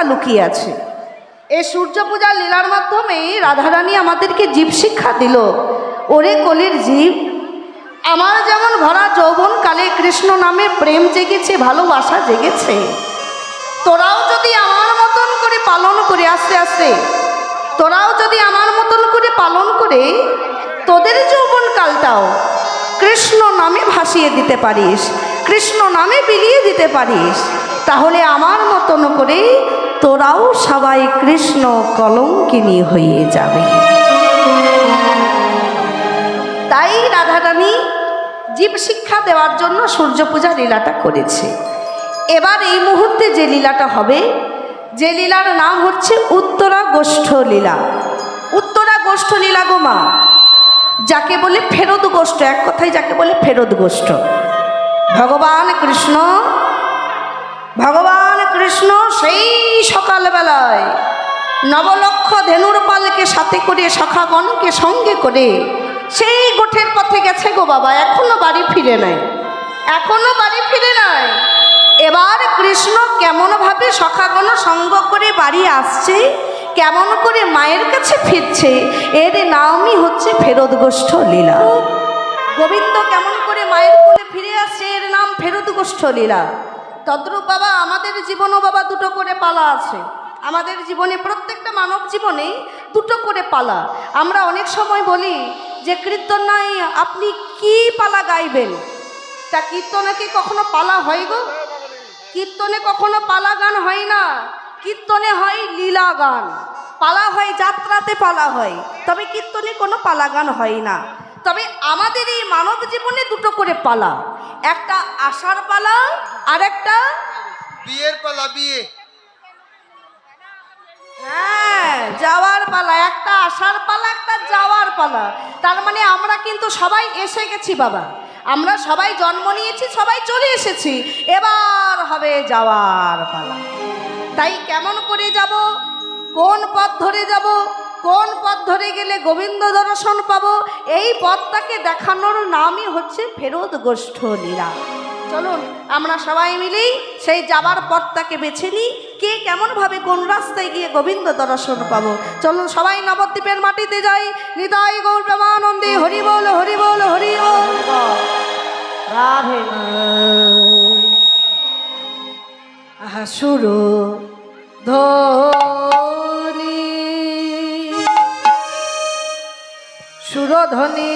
শিক্ষা লুকিয়ে আছে। এই সূর্য পূজার লীলার মাধ্যমে রাধারানী আমাদেরকে জীব শিক্ষা দিল। ওরে কলির জীব, আমার যেমন ভরা যৌবন কালে কৃষ্ণ নামে প্রেম জেগেছে, ভালোবাসা জেগেছে। তোরাও যদি আমার মতন করে পালন করে আস্তে আস্তে তোরাও যদি আমার মতন করে পালন করে তোদের যৌবন কালটাও কৃষ্ণ নামে ভাসিয়ে দিতে পারিস, কৃষ্ণ নামে বিলিয়ে দিতে পারিস, তাহলে আমার মতন করে তোরাও সবাই কৃষ্ণ কলঙ্কিনী হয়ে যাবে। তাই রাধারানী জীব শিক্ষা দেওয়ার জন্য সূর্য পূজা লীলাটা করেছে। এবার এই মুহূর্তে যে লীলাটা হবে, যে লীলার নাম হচ্ছে উত্তরা গোষ্ঠ লীলা। উত্তরা গোষ্ঠ লীলা গো মা, যাকে বলে ফেরত গোষ্ঠ, এক কথায় যাকে বলে ফেরত গোষ্ঠ। ভগবান কৃষ্ণ, ভগবান কৃষ্ণ সেই সকালবেলায় নবলক্ষ ধেনুর পালকে সাথে করে, সখাগণকে সঙ্গে করে, সেই গোঠের পথে গেছে গো বাবা, এখনও বাড়ি ফিরে নাই, এখনও বাড়ি ফিরে নাই। এবার কৃষ্ণ কেমনভাবে সখাগণ সঙ্গ করে বাড়ি আসছে, কেমন করে মায়ের কাছে ফিরছে, এর নামই হচ্ছে ফেরত গোষ্ঠ লীলা। গোবিন্দ কেমন করে মায়ের কোলে ফিরে আসছে, এর নাম ফেরত গোষ্ঠ লীলা। তদ্রূপ বাবা, আমাদের জীবনও বাবা দুটো করে পালা আছে। আমাদের জীবনে প্রত্যেকটা মানব জীবনে দুটো করে পালা। আমরা অনেক সময় বলি যে, কীর্তন কীর্তনায় আপনি কি পালা গাইবেন? তা কীর্তনে কি কখনো পালা হয় গো? কীর্তনে কখনো পালা গান হয় না। কীর্তনে হয় লীলা গান। পালা হয়, যাত্রাতে পালা হয়। তবে কীর্তনে কোনো পালা গান হয় না। তবে আমাদের এই মানব জীবনে দুটো করে পালা। একটা আশার পালা আর একটা বিয়ের পালা বিয়ে। হ্যাঁ যাওয়ার পালা একটা আসার পালা একটা যাওয়ার পালা। তার মানে আমরা কিন্তু সবাই এসে গেছি বাবা। আমরা সবাই জন্ম নিয়েছি সবাই চলে এসেছি। এবার হবে যাওয়ার পালা। তাই কেমন করে যাব? কোন পথ ধরে যাব? কোন পথ ধরে গেলে গোবিন্দ দর্শন পাবো? এই পথটাকে দেখানোর নামই হচ্ছে ফেরত গোষ্ঠ লীলা। চলুন, আমরা সবাই মিলেই সেই যাবার পথটাকে বেছে নিই। কে কেমনভাবে কোন রাস্তায় গিয়ে গোবিন্দ দর্শন পাবো? চলুন, সবাই নবদ্বীপের মাটিতে যাই। হৃদয় গৌর প্রেমানন্দে হরি বল হরি বল হরি বল। রাধে আহা সুরো সুরধ্বনি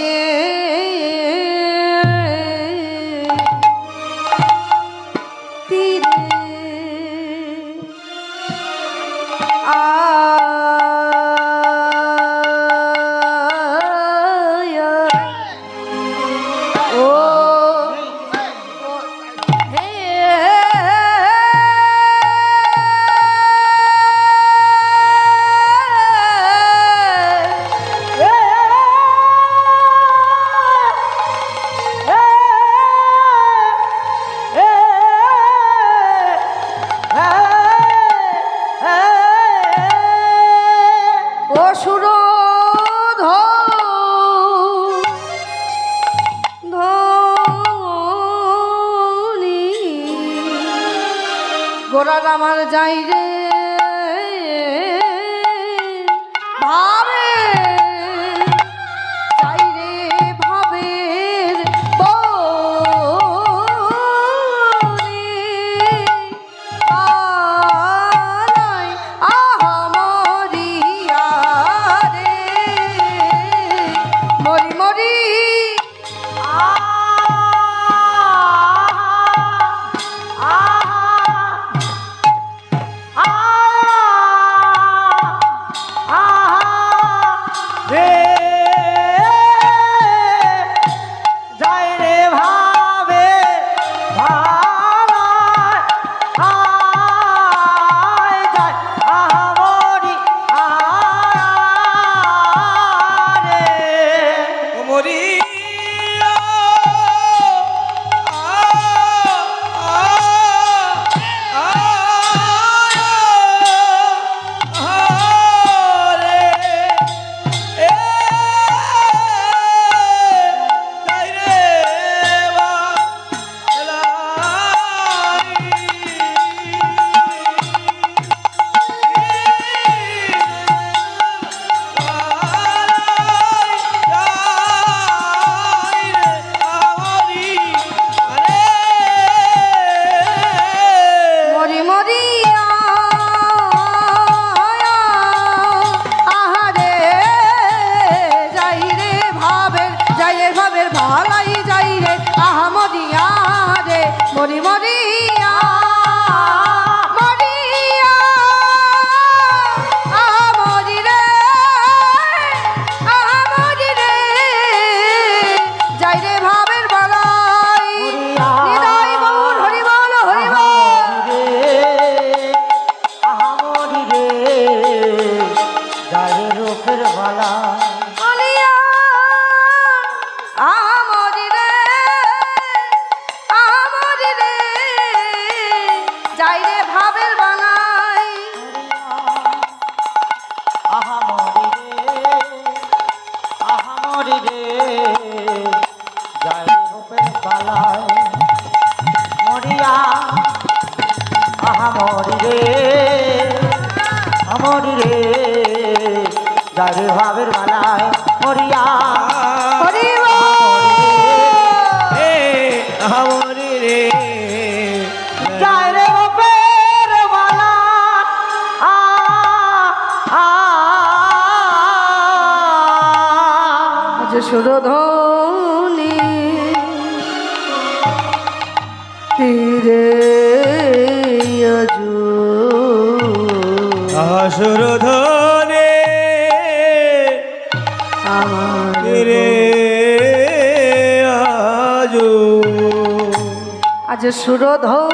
আমার যাই রে সুরধনি তীরে আজু। আসুর ধনে আমার রে আজু। আজ। সুরধনি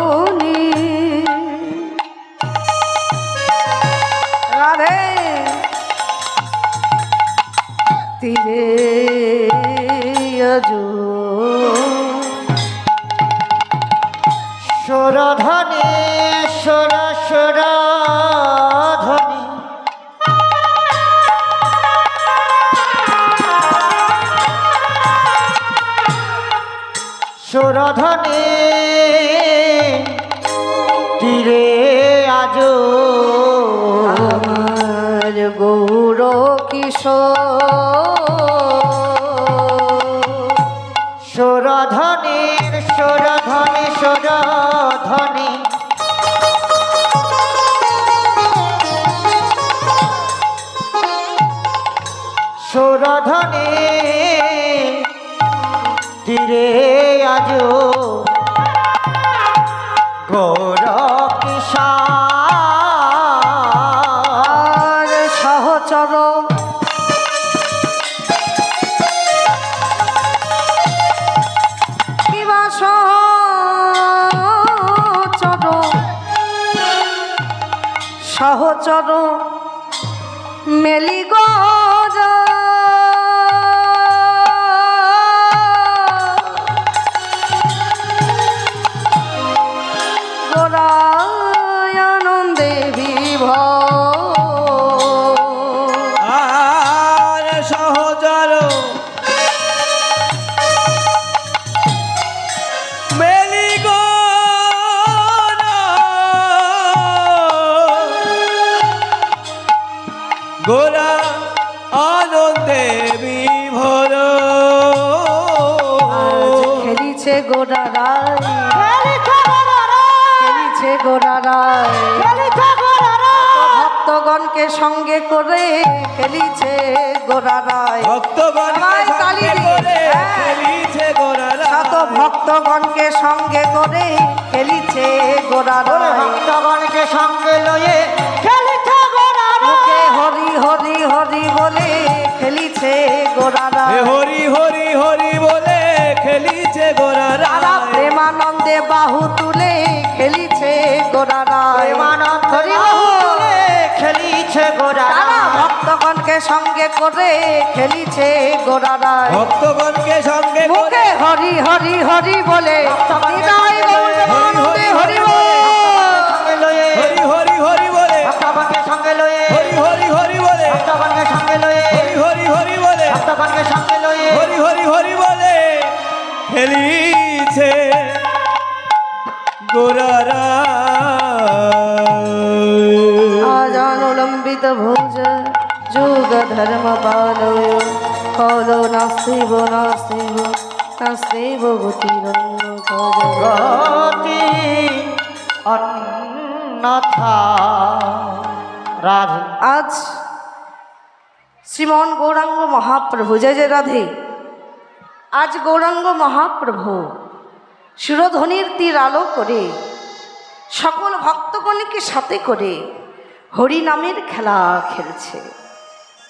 সুরধনি সুর সুরধনি সুরধনি তীরে আজ সুরধনি সুরধনি সুরধনি তীরে আজ? গৌর খেলিছে খেলিছে গোড়া ভক্তগণকে সঙ্গে করে খেলিছে গোড়া রায় ভক্তগণকে সঙ্গে করে হ্যাঁ। খেলিছে শত ভক্তগণকে সঙ্গে করে খেলিছে গোড়া ভক্তগণকে সঙ্গে লয়ে খেলিছে হরি হরি হরি বলে খেলিছে গোড়া গোরা তারা প্রেমানন্দে বাহু তুলে খেলিছে গোড়া রায় প্রেমানন্দ খেলিছে গোড়া তারা ভক্তগণকে সঙ্গে করে খেলিছে গোড়া রায় ভক্তগণকে সঙ্গে মুখে হরি হরি হরি বলে হরি সঙ্গে লয়ে হরি হরি হরি বলে হরি হরি হরি বলে খেলিছে গোরারা। আজানুলম্বিত ভোজ যুগ ধর্ম পালয় খলো নাস্তিব নাস্তিব নাস্তিব গতিরন্য ভজ গতি অন্যথা রাধে। আজ শ্রীমন গৌরাঙ্গ মহাপ্রভু জয় জয় রাধে। আজ গৌরাঙ্গ মহাপ্রভু সুরধ্বনির তীর আলো করে, সকল ভক্তগণকে সাথে করে হরি নামের খেলা খেলছে,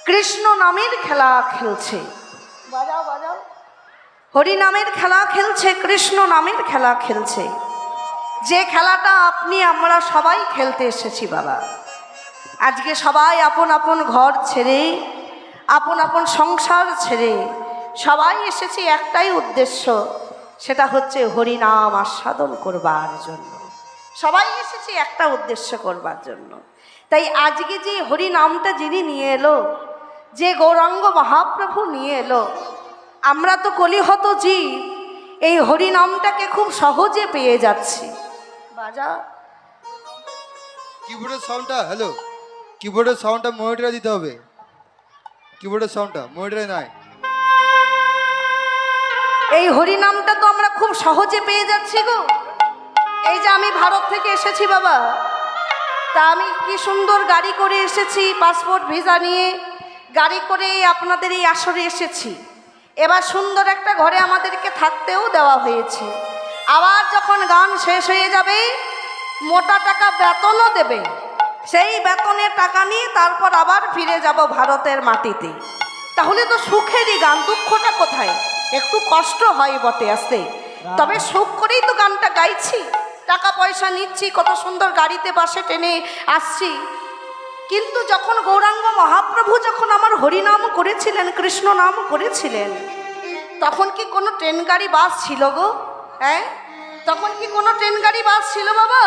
কৃষ্ণ নামের খেলা খেলছে। হরি নামের খেলা খেলছে, কৃষ্ণ নামের খেলা খেলছে। যে খেলাটা আপনি, আমরা সবাই খেলতে এসেছি বাবা। আজকে সবাই আপন আপন ঘর ছেড়ে, আপন আপন সংসার ছেড়ে সবাই এসেছি একটাই উদ্দেশ্য, সেটা হচ্ছে হরিনাম আস্বাদন করবার জন্য। সবাই এসেছি একটা উদ্দেশ্য করবার জন্য। তাই আজকে যে হরিনামটা যিনি নিয়ে এলো, যে গৌরাঙ্গ মহাপ্রভু নিয়ে এলো, আমরা তো কলিহত জীব, এই হরিনামটাকে খুব সহজে পেয়ে যাচ্ছি। বাজা। কিবোর্ডের সাউন্ডটা হ্যালো কিবোর্ডের সাউন্ডটা মনিটরে দিতে হবে। কিবোর্ডের সাউন্ডটা মনিটরে নাই। এই হরিনামটা তো আমরা খুব সহজে পেয়ে যাচ্ছি গো। এই যে আমি ভারত থেকে এসেছি বাবা। তা আমি কি সুন্দর গাড়ি করে এসেছি, পাসপোর্ট, ভিসা নিয়ে। গাড়ি করে আপনাদের এই আসরে এসেছি। এবার সুন্দর একটা ঘরে আমাদেরকে থাকতেও দেওয়া হয়েছে। আবার যখন গান শেষ হয়ে যাবে, মোটা টাকা বেতনও দেবে। সেই বেতনের টাকা নিয়ে তারপর আবার ফিরে যাব ভারতের মাটিতে। তাহলে তো সুখেরই গান, দুঃখটা কোথায়? একটু কষ্ট হয় বটে আসতে। তবে শোক করেই তো গানটা গাইছি। টাকা পয়সা নিচ্ছি কত সুন্দর গাড়িতে বাসে টেনে আসছি। কিন্তু যখন গৌরাঙ্গ মহাপ্রভু যখন আমার হরিনাম করেছিলেন কৃষ্ণ নাম করেছিলেন তখন কি কোনো ট্রেন গাড়ি বাস ছিল গো? হ্যাঁ? তখন কি কোনো ট্রেন গাড়ি বাস ছিল বাবা?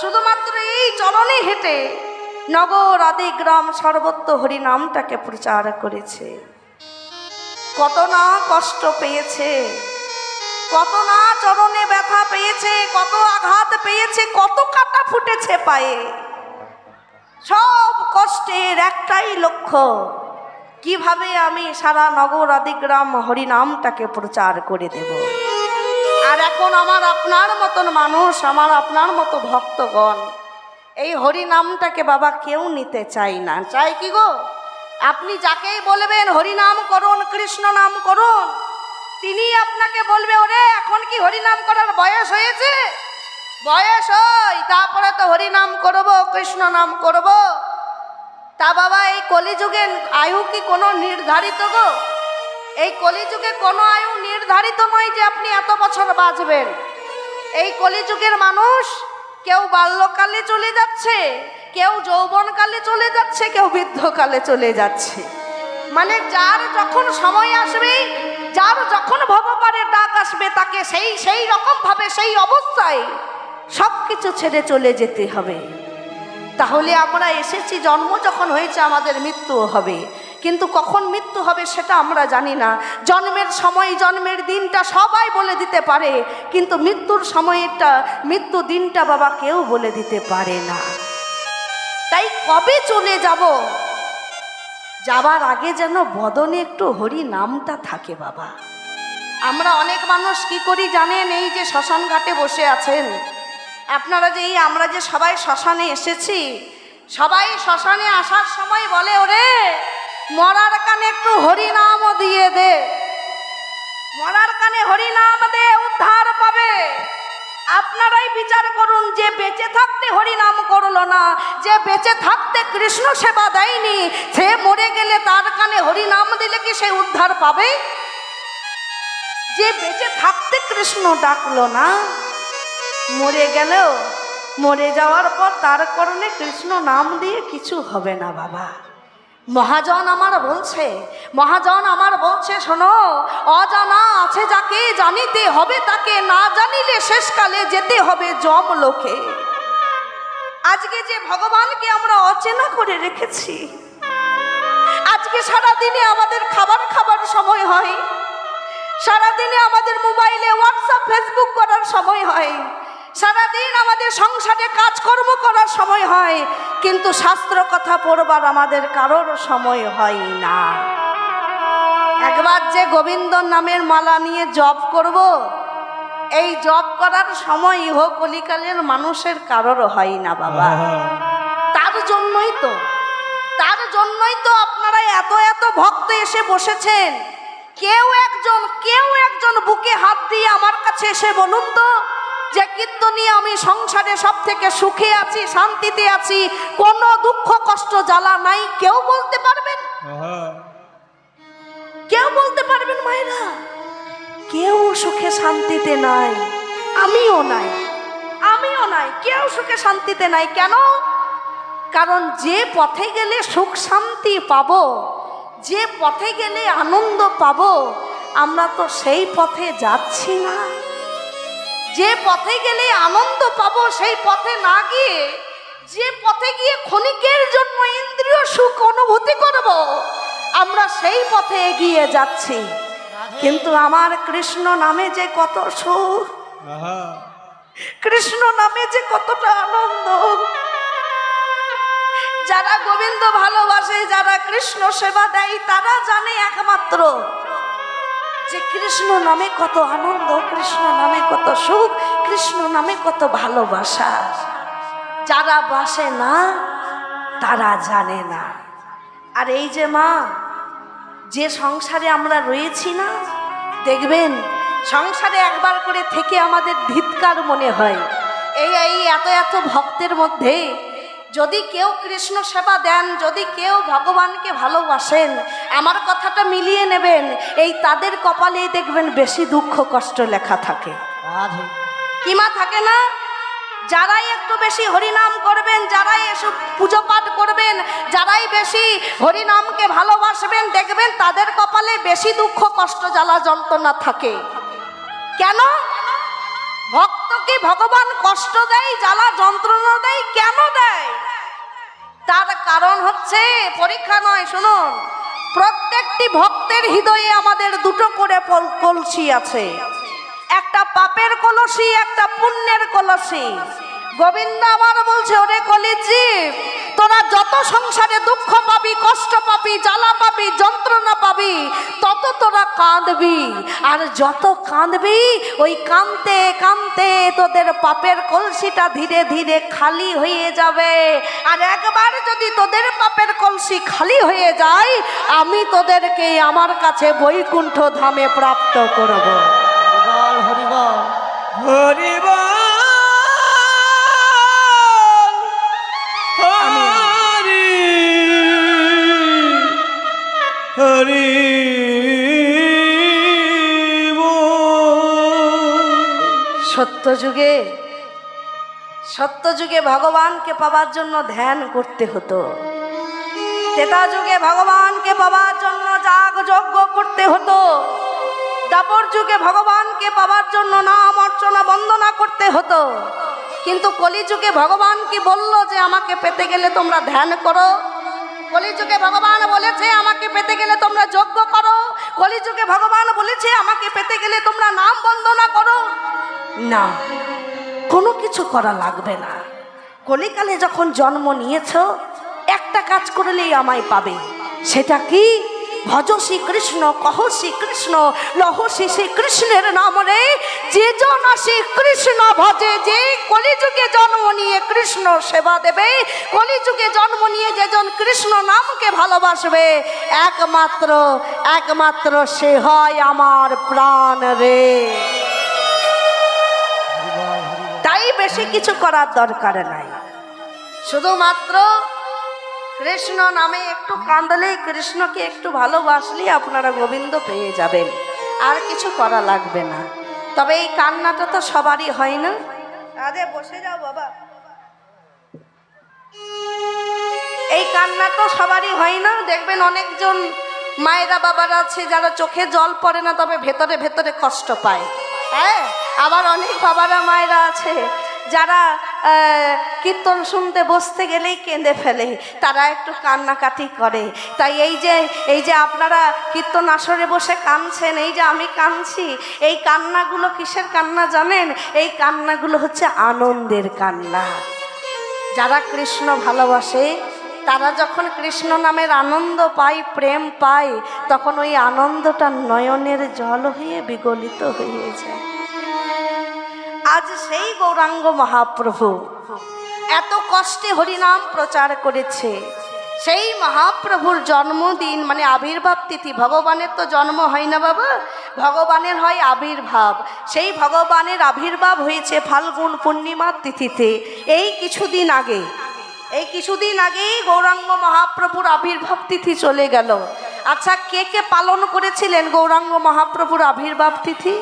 শুধুমাত্র এই চলনে হেঁটে নগর আদি গ্রাম সর্বত্র হরিনামটাকে প্রচার করেছে। কত না কষ্ট পেয়েছে, কত না চরণে ব্যথা পেয়েছে, কত আঘাত পেয়েছে, কত কাটা ফুটেছে পায়ে। সব কষ্টের একটাই লক্ষ্য, কীভাবে আমি সারা নগর, আদিগ্রাম, হরিনামটাকে প্রচার করে দেব। আর এখন আমার আপনার মতন মানুষ, আমার আপনার মতো ভক্তগণ, এই হরিনামটাকে বাবা কেউ নিতে চাই না। চাই কি গো? আপনি যাকেই বলবেন, হরিনাম করুন, কৃষ্ণ নাম করুন, তিনি আপনাকে বলবে, ওরে, এখন কি হরিনাম করার বয়স হয়েছে? বয়স হয় তারপরে তো হরিনাম করব, কৃষ্ণ নাম করব। তা বাবা, এই কলিযুগে আয়ু কি কোনো নির্ধারিত গো? এই কলিযুগে কোনো আয়ু নির্ধারিত নয় যে আপনি এত বছর বাঁচবেন। এই কলিযুগের মানুষ কেউ বাল্যকালে চলে যাচ্ছে কেউ যৌবনকালে চলে যাচ্ছে, কেউ বৃদ্ধকালে চলে যাচ্ছে। মানে যার যখন সময় আসবে, যার যখন ভগবানের ডাক আসবে, তাকে সেই সেই রকম ভাবে সেই অবস্থায় সব কিছু ছেড়ে চলে যেতে হবে। তাহলে আমরা এসেছি, জন্ম যখন হয়েছে, আমাদের মৃত্যু হবে। কিন্তু কখন মৃত্যু হবে সেটা আমরা জানি না। জন্মের সময়, জন্মের দিনটা সবাই বলে দিতে পারে, কিন্তু মৃত্যুর সময়টা, মৃত্যু দিনটা বাবা কেউ বলে দিতে পারে না। কবে চলে যাব? যাবার আগে যেন বদনে একটু হরি নামটা থাকে বাবা। আমরা অনেক মানুষ কি করি জানেন এই যে শ্মশান ঘাটে বসে আছেন? আপনারা যে এই আমরা যে সবাই শ্মশানে এসেছি, সবাই শ্মশানে আসার সময় বলে, ওরে, মরার কানে একটু হরিনাম দিয়ে দে। মরার কানে হরিনাম দে, উদ্ধার পাবে। আপনারাই বিচার করুন, যে বেঁচে থাকতে হরিনাম করল না, যে বেঁচে থাকতে কৃষ্ণ সেবা দেয়নি, সে মরে গেলে তার কানে হরিনাম দিলে কি সে উদ্ধার পাবে? যে বেঁচে থাকতে কৃষ্ণ ডাকলো না, মরে গেলেও, মরে যাওয়ার পর তার কারণে কৃষ্ণ নাম দিয়ে কিছু হবে না বাবা। মহাজন আমার বলছে, মহাজন আমার বলছে, শোনো, অজানা আছে যাকে জানিতে হবে, তাকে না জানিলে শেষকালে যেতে হবে জম লোকে আজকে যে ভগবানকে আমরা অচেনা করে রেখেছি, আজকে সারা দিনে আমাদের খাবার খাবার সময় হয়, সারাদিনে আমাদের মোবাইলে হোয়াটসঅ্যাপ, ফেসবুক করার সময় হয়। সারাদিন আমাদের সংসারে কাজকর্ম করার সময় হয়, কিন্তু শাস্ত্র কথা পড়বার আমাদের কারোর সময় হয় না। একবার যে গোবিন্দ নামের মালা নিয়ে জপ করব, এই জপ করার সময় ইহ কলিকালের মানুষের কারোর হয় না বাবা। তার জন্যই তো, তার জন্যই তো আপনারা এত এত ভক্ত এসে বসেছেন। কেউ একজন কেউ একজন বুকে হাত দিয়ে আমার কাছে এসে বলুন তো যে কীর্তনী আমি সংসারে সব থেকে সুখে আছি শান্তিতে আছি কোনো দুঃখ কষ্ট জ্বালা নাই কেউ বলতে পারবেন? কেউ বলতে পারবেন মায়েরা? কেউ সুখে শান্তিতে নাই আমিও নাই আমিও নাই কেউ সুখে শান্তিতে নাই কেন? কারণ যে পথে গেলে সুখ শান্তি পাবো যে পথে গেলে আনন্দ পাবো আমরা তো সেই পথে যাচ্ছি না। যে পথে গেলে আনন্দ পাবো সেই পথে না গিয়ে যে পথে গিয়ে ক্ষণিকের জন্য ইন্দ্রিয় সুখ অনুভূতি করব আমরা সেই পথে এগিয়ে যাচ্ছি। কিন্তু আমার কৃষ্ণ নামে যে কত সুখ কৃষ্ণ নামে যে কতটা আনন্দ। যারা গোবিন্দ ভালোবাসে যারা কৃষ্ণ সেবা দেয় তারা জানে একমাত্র যে কৃষ্ণ নামে কত আনন্দ, কৃষ্ণ নামে কত সুখ, কৃষ্ণ নামে কত ভালোবাসা। যারা বাসে না, তারা জানে না। আর এই যে মা, যে সংসারে আমরা রয়েছি না, দেখবেন, সংসারে একবার করে থেকে আমাদের ধিৎকার মনে হয়। এই এই এত এত ভক্তের মধ্যে যদি কেউ কৃষ্ণ সেবা দেন যদি কেউ ভগবানকে ভালোবাসেন আমার কথাটা মিলিয়ে নেবেন। এই তাদের কপালেই দেখবেন বেশি দুঃখ কষ্ট লেখা থাকে। কিমা থাকে না? যারাই একটু বেশি হরিনাম করবেন যারাই এসব পুজো পাঠ করবেন যারাই বেশি হরিনামকে ভালোবাসবেন দেখবেন তাদের কপালে বেশি দুঃখ কষ্ট জ্বালা যন্ত্রণা থাকে। কেন? ভক্তকে ভগবান কষ্ট দেয়, জ্বালা যন্ত্রণা দেয়, কেন দেয়? তার কারণ হচ্ছে, পরীক্ষা নয়, শুনুন। প্রত্যেকটি ভক্তের হৃদয়ে আমাদের দুটো করে কলসি আছে। একটা পাপের কলসি, একটা পুণ্যের কলসি। গোবিন্দ আমার বলছে, ওরে কলিজীব তোরা যত সংসারে দুঃখ পাবি, কষ্ট পাবি, জ্বালা পাবি, যন্ত্রণা পাবি, তত তোরা কাঁদবি। আর যত কাঁদবি, ওই কাঁদতে কাঁদতে তোদের পাপের কলসিটা ধীরে ধীরে খালি হয়ে যাবে। আর একবার যদি তোদের পাপের কলসি খালি হয়ে যায়, আমি তোদেরকে আমার কাছে বৈকুণ্ঠ ধামে প্রাপ্ত করব। হরিবল হরিবল। হরিব সত্য যুগে সত্য যুগে ভগবানকে পাওয়ার জন্য ধ্যান করতে হতো। তেতা যুগে ভগবানকে পাওয়ার জন্য যাগ যজ্ঞ করতে হতো। দাপর যুগে ভগবানকে পাওয়ার জন্য নাম অর্চনা বন্দনা করতে হতো। কিন্তু কলিযুগে ভগবান কি বলল যে, আমাকে পেতে গেলে তোমরা ধ্যান করো কলিযুগে ভগবান বলেছে, আমাকে পেতে গেলে তোমরা যজ্ঞ করো কলিযুগে ভগবান বলেছে, আমাকে পেতে গেলে তোমরা নাম বন্দনা করো না, কোনো কিছু করা লাগবে না। কলিকালে যখন জন্ম নিয়েছ, একটা কাজ করলেই আমায় পাবে। সেটা কি? ভজ শ্রীকৃষ্ণ, কহ শ্রীকৃষ্ণ, লহ শ্রী শ্রীকৃষ্ণের নাম রে যে জন শ্রী কৃষ্ণ ভজে, যে কলিযুগে জন্ম নিয়ে কৃষ্ণ সেবা দেবে, কলিযুগে জন্ম নিয়ে যেজন কৃষ্ণ নামকে ভালোবাসবে, একমাত্র একমাত্র সে হয় আমার প্রাণ রে। তাই বেশি কিছু করার দরকার নাই। শুধুমাত্র কৃষ্ণ নামে একটু কাঁদলেই কৃষ্ণকে একটু ভালোবাসলেই আপনারা গোবিন্দ পেয়ে যাবেন আর কিছু করা লাগবে না। তবে এই কান্নাটা তো সবারই হয় না। আরে বসে যাও বাবা। এই কান্না তো সবারই হয় না। দেখবেন অনেকজন মায়েরা বাবারা আছে যারা চোখে জল পড়ে না তবে ভেতরে ভেতরে কষ্ট পায়। হ্যাঁ আবার অনেক বাবারা মায়েরা আছে, যারা কীর্তন শুনতে বসতে গেলেই কেঁদে ফেলে, তারা একটু কান্নাকাটি করে। তাই এই যে এই যে আপনারা কীর্তন আসরে বসে কাঁদছেন, এই যে আমি কাঁদছি, এই কান্নাগুলো কিসের কান্না জানেন? এই কান্নাগুলো হচ্ছে আনন্দের কান্না। যারা কৃষ্ণ ভালোবাসে তারা যখন কৃষ্ণ নামের আনন্দ পায়, প্রেম পায়, তখন ওই আনন্দটা নয়নের জল হয়ে বিগলিত হয়ে যায়। আজ সেই গৌরাঙ্গ মহাপ্রভু এত কষ্টে হরিনাম প্রচার করেছে। সেই মহাপ্রভুর জন্মদিন মানে আবির্ভাব তিথি, ভগবানের তো জন্ম হয় না বাবা, ভগবানের হয় আবির্ভাব। সেই ভগবানের আবির্ভাব হয়েছে ফাল্গুন পূর্ণিমার তিথিতে। এই কিছুদিন আগে এই কিছুদিন আগেই গৌরাঙ্গ মহাপ্রভুর আবির্ভাব তিথি চলে গেল। আচ্ছা কে কে পালন করেছিলেন গৌরাঙ্গ মহাপ্রভুর আবির্ভাব তিথি?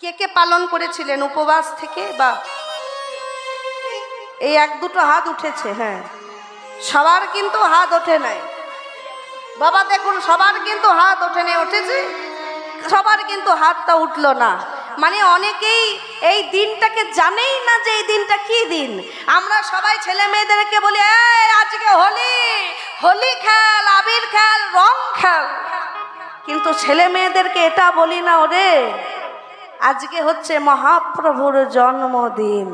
কে কে পালন করেছিলেন উপবাস থেকে বা? এই এক দুটো হাত উঠেছে হ্যাঁ। সবার কিন্তু হাত ওঠে নাই। বাবা, দেখুন, সবার কিন্তু হাত ওঠে নাই উঠেছে? সবার কিন্তু হাতটা উঠল না। মানে অনেকেই এই দিনটাকে জানেই না যে এই দিনটা কি দিন। আমরা সবাই ছেলে মেয়েদেরকে বলি আজকে হোলি হোলি খেল, আবির খেল, রং খেল। কিন্তু ছেলে মেয়েদেরকে এটা বলি না, ওরে, আজকে হচ্ছে মহাপ্রভুর জন্মদিন।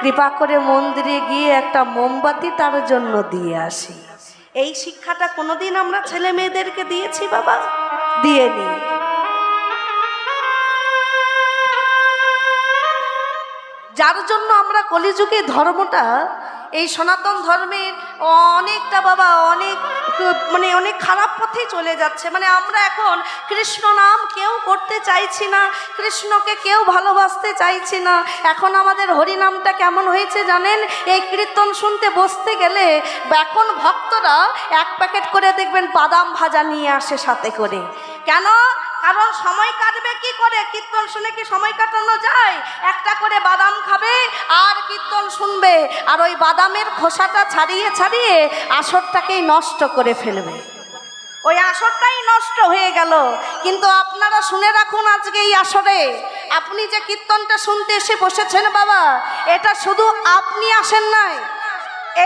কৃপা করে মন্দিরে গিয়ে একটা মোমবাতি তার জন্য দিয়ে আসি। এই শিক্ষাটা কোনোদিন আমরা ছেলে মেয়েদেরকে দিয়েছি, বাবা? দিয়ে নি যার জন্য আমরা কলিযুগে ধর্মটা, এই সনাতন ধর্মের অনেকটা বাবা, অনেক মানে অনেক খারাপ পথে চলে যাচ্ছে। মানে আমরা এখন কৃষ্ণ নাম কেউ করতে চাইছি না, কৃষ্ণকে কেউ ভালোবাসতে চাইছি না। এখন আমাদের হরিনামটা কেমন হয়েছে জানেন? এই কীর্তন শুনতে বসতে গেলে এখন ভক্তরা এক প্যাকেট করে দেখবেন বাদাম ভাজা নিয়ে আসে সাথে করে। কেন? কারণ সময় কাটবে কি করে? কীর্তন শুনে কি সময় কাটানো যায়? একটা করে বাদাম খাবে আর কীর্তন শুনবে। আর ওই বাদামের খোসাটা ছাড়িয়ে ছাড়িয়ে আসরটাকেই নষ্ট করে ফেলবে। ওই আসরটাই নষ্ট হয়ে গেল। কিন্তু আপনারা শুনে রাখুন আজকে এই আসরে। আপনি যে কীর্তনটা শুনতে এসে বসেছেন বাবা, এটা শুধু আপনি আসেন নাই।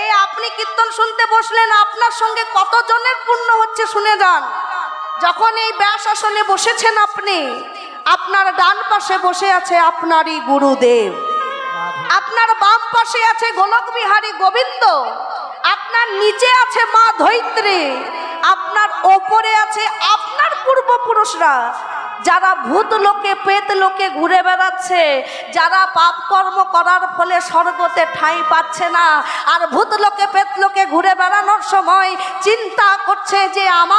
এই আপনি কীর্তন শুনতে বসলেন, আপনার সঙ্গে কতজনের পূর্ণ হচ্ছে শুনে যান। যখন এই ব্যাস আসলে বসেছেন আপনি, আপনার ডান পাশে বসে আছে আপনারই গুরুদেব। আপনার বাম পাশে আছে গোলক বিহারী গোবিন্দ। আপনার নিচে আছে মা ধৈত্রী। আপনার ওপরে আছে আপনার পূর্বপুরুষরা। যারা ভূত লোকে পেত লোকে ঘুরে বেড়াচ্ছে, যারা পাপ কর্ম করার ফলে স্বর্গতে ঠাঁই পাচ্ছে না, আর ভূত লোকে পেত লোকে ঘুরে বেড়ানোর সময় চিন্তা করছে যে আমার